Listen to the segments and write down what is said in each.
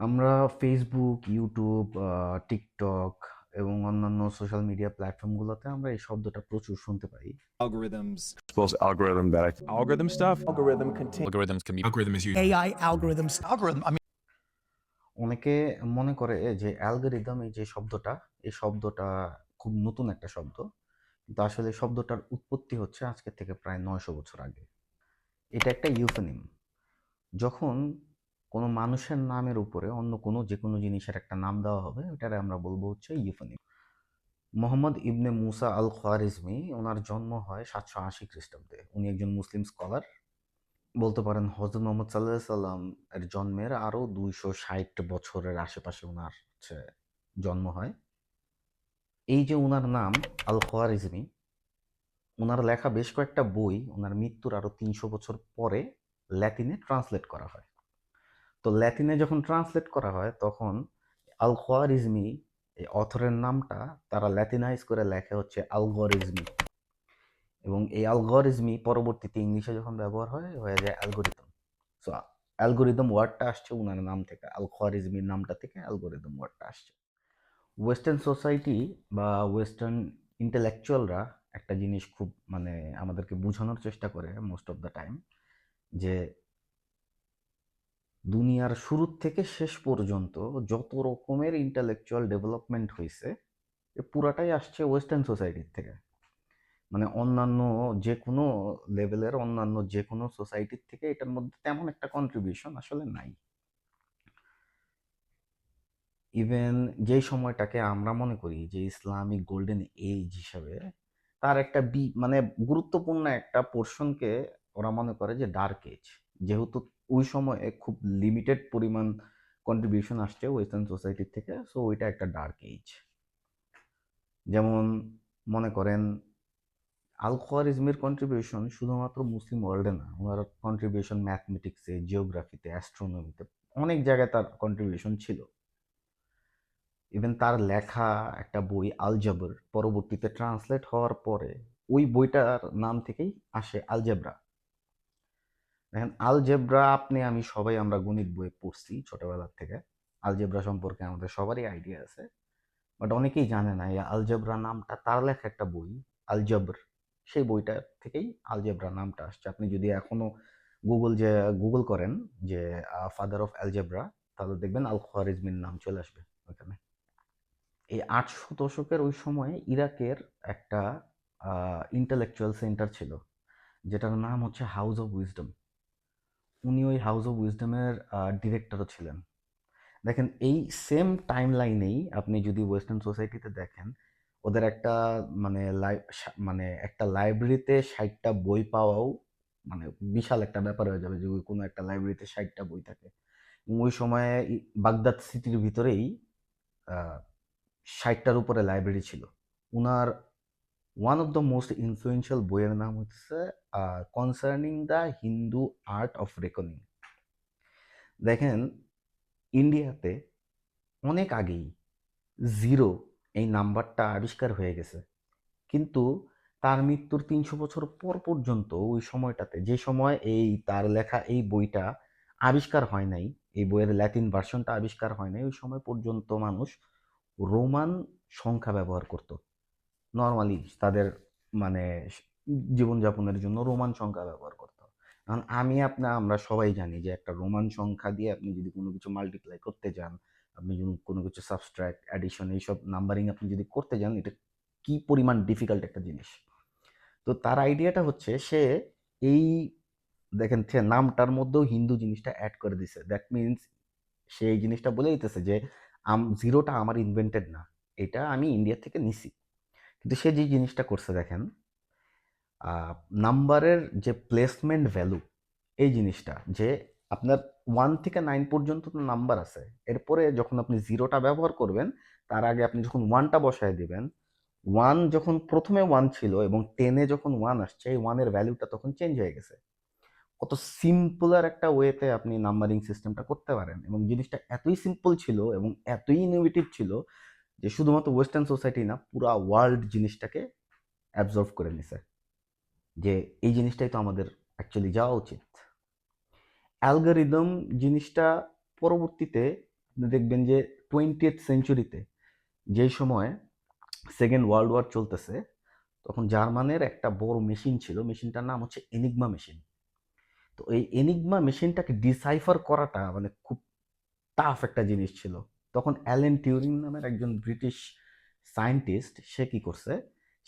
আমরা Facebook, YouTube, TikTok এবং অন্যান্য সোশ্যাল মিডিয়া প্ল্যাটফর্মগুলোতে আমরা এই শব্দটা প্রচুর শুনতে পাই। algorithms. suppose algorithm that I algorithm stuff. Algorithm contain Algorithms can be Algorithm is used. AI algorithms. Algorithm. I mean, অনেকে মনে করে যে অ্যালগরিদম এই যে শব্দটা, এই শব্দটা খুব নতুন একটা শব্দ। কিন্তু আসলে শব্দটার উৎপত্তি হচ্ছে আজকের থেকে প্রায় ৯০০ বছর আগে। এটা একটা ইউফেনিম। যখন কোনো মানুষের নামের উপরে অন্য কোনো যে কোনো জিনিসের একটা নাম দেওয়া হবে, ওটারে আমরা বলব হচ্ছে ইউফেনিম। মোহাম্মদ ইবনে মুসা আল খোয়ারিজমি ওনার জন্ম হয় ৭৮০ খ্রিস্টাব্দে। উনি একজন মুসলিম স্কলার। বলতে পারেন হযরত মোহাম্মদ আলাইহি সাল্লাম এর জন্মের আরও ২৬০ বছরের আশেপাশে ওনার হচ্ছে জন্ম হয়। এই যে ওনার নাম আল খোয়ারিজমি, ওনার লেখা বেশ কয়েকটা বই ওনার মৃত্যুর আরও ৩০০ বছর পরে ল্যাতিনে ট্রান্সলেট করা হয়। তো ল্যাতিনে যখন ট্রান্সলেট করা হয়, তখন আল খোয়ারিজমি এই অথরের নামটা তারা ল্যাটিনাইজ করে লেখে হচ্ছে আলগরিজমি। এবং এই আলগরিজমি পরবর্তীতে ইংলিশে যখন ব্যবহার হয়, হয়ে যায় অ্যালগোরিদম সো অ্যালগোরিদম ওয়ার্ডটা আসছে উনার নাম থেকে। আল খোয়ারিজমির নামটা থেকে অ্যালগোরিদম ওয়ার্ডটা আসছে। ওয়েস্টার্ন সোসাইটি বা ওয়েস্টার্ন ইন্টেলেকচুয়ালরা একটা জিনিস খুব মানে আমাদেরকে বোঝানোর চেষ্টা করে মোস্ট অফ দ্য টাইম যে দুনিয়ার শুরুর থেকে শেষ পর্যন্ত যত রকমের ইন্টেলেকচুয়াল ডেভেলপমেন্ট হয়েছে পুরাটাই আসছে ওয়েস্টার্ন সোসাইটির থেকে। মানে অন্যান্য যেকোনো লেভেলের অন্যান্য যে কোনো সোসাইটির থেকে এটার মধ্যে তেমন একটা কন্ট্রিবিউশন আসলে নাই। ইভেন যেই সময়টাকে আমরা মনে করি যে ইসলামিক গোল্ডেন এজ হিসাবে, তার একটা বি মানে গুরুত্বপূর্ণ একটা পোর্শনকে ওরা মনে করে যে ডার্ক এজ। যেহেতু ওই সময়ে খুব লিমিটেড পরিমাণ কন্ট্রিবিউশন আসছে ওয়েস্টার্ন সোসাইটির থেকে, সো ওইটা একটা ডার্ক এজ। যেমন মনে করেন আল খোয়ারিজমির কন্ট্রিবিউশন শুধুমাত্র মুসলিম ওয়ার্ল্ডে না, উনার কন্ট্রিবিউশন ম্যাথমেটিক্সে, জিওগ্রাফিতে, অ্যাস্ট্রোনমিতে অনেক জায়গায় তার কন্ট্রিবিউশন ছিল। ইভেন তার লেখা একটা বই আলজাবর পরবর্তীতে ট্রান্সলেট হওয়ার পরে ওই বইটার নাম থেকেই আসে আলজেব্রা। দেখেন আলজেব্রা আপনি, আমি সবাই আমরা গণিত বই পড়ছি ছোটবেলার থেকে। আলজেব্রা সম্পর্কে আমাদের সবারই আইডিয়া আছে। বাট অনেকেই জানে না, এই আলজেব্রা নামটা তার লেখা একটা বই আল-জবর সেই বইটা থেকেই আলজেব্রা নামটা আসছে। আপনি যদি এখনও গুগল যে গুগল করেন যে ফাদার অফ অ্যালজেব্রা তাহলে দেখবেন আল খোয়ারিজমির নাম চলে আসবে ওইখানে। এই ৮০০ দশকের ওই সময়ে ইরাকের একটা ইন্টেলেকচুয়াল সেন্টার ছিল। যেটার নাম হচ্ছে হাউস অফ উইজডম। উনি ওই হাউস অফ উইজডমের ডিরেক্টরও ছিলেন। দেখেন এই সেম টাইম লাইনেই আপনি যদি ওয়েস্টার্ন সোসাইটিতে দেখেন, ওদের একটা মানে মানে একটা লাইব্রেরিতে ৬০ টা বই পাওয়াও মানে বিশাল একটা ব্যাপার হয়ে যাবে যে কোনো একটা লাইব্রেরিতে ৬০ টা বই থাকে। ওই সময়ে বাগদাদ সিটির ভিতরেই আ ৬০ টার উপরে লাইব্রেরি ছিল। উনার one of the most influential বইয়ের নাম হচ্ছে concerning the Hindu art of reckoning. দেখেন ইন্ডিয়াতে অনেক আগেই জিরো এই নাম্বারটা আবিষ্কার হয়ে গেছে। কিন্তু তার মৃত্যুর ৩০০ বছর পর পর্যন্ত ওই সময়টাতে যে সময় এই তার লেখা এই বইটা আবিষ্কার হয় নাই, এই বইয়ের ল্যাটিন ভার্সনটা আবিষ্কার হয় নাই, ওই সময় পর্যন্ত মানুষ রোমান সংখ্যা ব্যবহার করত। নরমালি তাদের মানে জীবনযাপনের জন্য রোমান সংখ্যা ব্যবহার করত। কারণ আমি আপনি আমরা সবাই জানি যে একটা রোমান সংখ্যা দিয়ে আপনি যদি কোনো কিছু মাল্টিপ্লাই করতে যান, আপনি যদি কোনো কিছু সাবট্রাক্ট, অ্যাডিশন এইসব নাম্বারিং আপনি যদি করতে যান, এটা কি পরিমাণ ডিফিকাল্ট একটা জিনিস। তো তার আইডিয়াটা হচ্ছে সে এই দেখেন সে নামটার মধ্যেও হিন্দু জিনিসটা অ্যাড করে দিছে। দ্যাট মিনস সে এই জিনিসটা বলে দিতেছে যে আম 0 টা আমার ইনভেন্টেড না। এটা আমি ইন্ডিয়া থেকে নিছি। কিন্তু সে যে জিনিসটা করছে দেখেন, নাম্বারের যে প্লেসমেন্ট ভ্যালু এই জিনিসটা যে আপনার ওয়ান থেকে নাইন পর্যন্ত তো নাম্বার আছে। এরপরে যখন আপনি জিরোটা ব্যবহার করবেন, তার আগে আপনি যখন ওয়ানটা বসায় দিবেন, ওয়ান যখন প্রথমে ওয়ান ছিল এবং টেনে যখন ওয়ান আসছে, এই ওয়ানের ভ্যালুটা তখন চেঞ্জ হয়ে গেছে। কত সিম্পলার একটা ওয়েতে আপনি নাম্বারিং সিস্টেমটা করতে পারেন এবং জিনিসটা এতই সিম্পল ছিল এবং এতই ইনোভেটিভ ছিল যে শুধুমাত্র ওয়েস্টার্ন সোসাইটি না, পুরা ওয়ার্ল্ড জিনিসটাকে অ্যাবজর্ভ করে নিছে। যে এই জিনিসটাই তো আমাদের অ্যাকচুয়ালি যাওয়া উচিত। অ্যালগরিদম জিনিসটা পরবর্তীতে আপনি দেখবেন যে টোয়েন্টিয়েথ সেঞ্চুরিতে যেই সময় সেকেন্ড ওয়ার্ল্ড ওয়ার চলতেছে তখন জার্মানের একটা বড় মেশিন ছিল মেশিনটার নাম হচ্ছে এনিগমা মেশিন তো এই এনিগমা মেশিনটাকে ডিসাইফার করাটা মানে খুব টাফ একটা জিনিস ছিল তখন অ্যালেন টিউরিং নামের একজন ব্রিটিশ সায়েন্টিস্ট, সে কি করছে?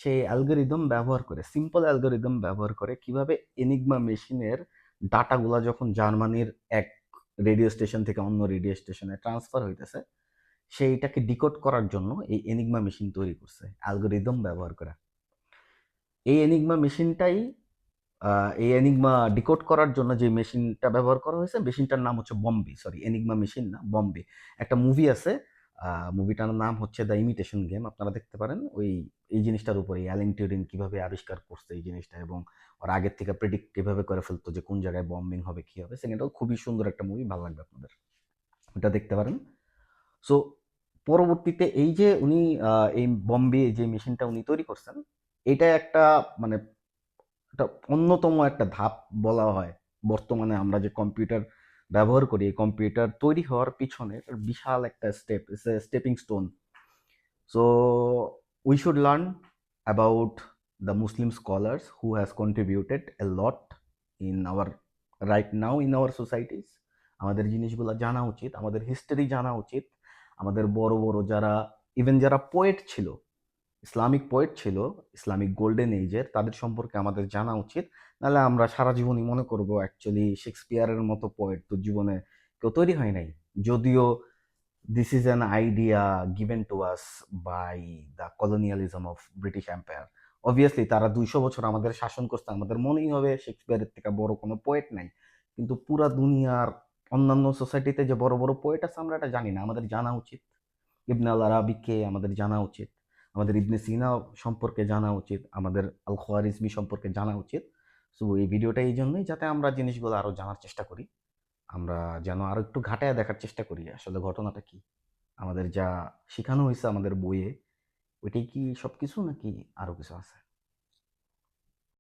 সে অ্যালগোরিদম ব্যবহার করে, সিম্পল অ্যালগোরিদম ব্যবহার করে কীভাবে এনিগমা মেশিনের ডাটাগুলো যখন জার্মানির এক রেডিও স্টেশন থেকে অন্য রেডিও স্টেশনে ট্রান্সফার হইতেছে, সেইটাকে ডিকোড করার জন্য এই এনিগমা মেশিন তৈরি করছে, অ্যালগোরিদম ব্যবহার করে। এই এনিগমা মেশিনটাই এই এনিগমা ডিকোড করার জন্য যে মেশিনটা ব্যবহার করা হয়েছে, মেশিনটার নাম হচ্ছে বম্বে সরি এনিগমা মেশিন না বম্বে একটা মুভি আছে মুভিটার নাম হচ্ছে দ্য ইমিটেশন গেম আপনারা দেখতে পারেন। ওই, এই জিনিসটার উপরে অ্যালেন টিউরিং কীভাবে আবিষ্কার করছে এই জিনিসটা এবং ওর আগের থেকে প্রেডিক্ট কীভাবে করে ফেলতো যে কোন জায়গায় বম্বিং হবে, কি হবে। সেকেন্ডটাও খুবই সুন্দর একটা মুভি ভালো লাগবে আপনাদের। ওটা দেখতে পারেন। সো পরবর্তীতে এই যে উনি এই বম্বে যে মেশিনটা উনি তৈরি করছেন এটা একটা মানে একটা অন্যতম একটা ধাপ বলা হয়। বর্তমানে আমরা যে কম্পিউটার ব্যবহার করি, এই কম্পিউটার তৈরি হওয়ার পিছনে বিশাল একটা step stepping stone so we should learn about the Muslim scholars who has contributed a lot in our right now in our societies আমাদের জিনিসগুলো জানা উচিত, আমাদের হিস্টোরি জানা উচিত। আমাদের বড় বড় যারা ইভেন যারা পোয়েট ছিল ইসলামিক পোয়েট ছিল, ইসলামিক গোল্ডেন এজের তাদের সম্পর্কে আমাদের জানা উচিত। নাহলে আমরা সারা জীবনই মনে করব অ্যাকচুয়ালি শেক্সপিয়ারের মতো পোয়েট তো জীবনে কেউ তৈরি হয় নাই। যদিও this is an idea given to us by the colonialism of British empire obviously তারা দুইশো বছর আমাদের শাসন করতে আমাদের মনেই হবে শেক্সপিয়ারের থেকে বড় কোনো পোয়েট নাই। কিন্তু পুরা দুনিয়ার অন্যান্য সোসাইটিতে যে বড় বড় পোয়েট আছে, আমরা এটা জানি না। আমাদের জানা উচিত। ইবনে আল আরাবিকে আমাদের জানা উচিত। আমাদের ইবনে সিনা সম্পর্কে জানা উচিত, আমাদের আল খোয়ারিজমি সম্পর্কে জানা উচিত। সো, এই ভিডিওটা এই জন্যই যাতে আমরা জিনিসগুলো আরও জানার চেষ্টা করি। আমরা যেন আরও একটু ঘাটায় দেখার চেষ্টা করি, আসলে ঘটনাটা কি? আমাদের যা শেখানো হয়েছে আমাদের বইয়ে, ওইটাই কি সব কিছু নাকি আরও কিছু আছে?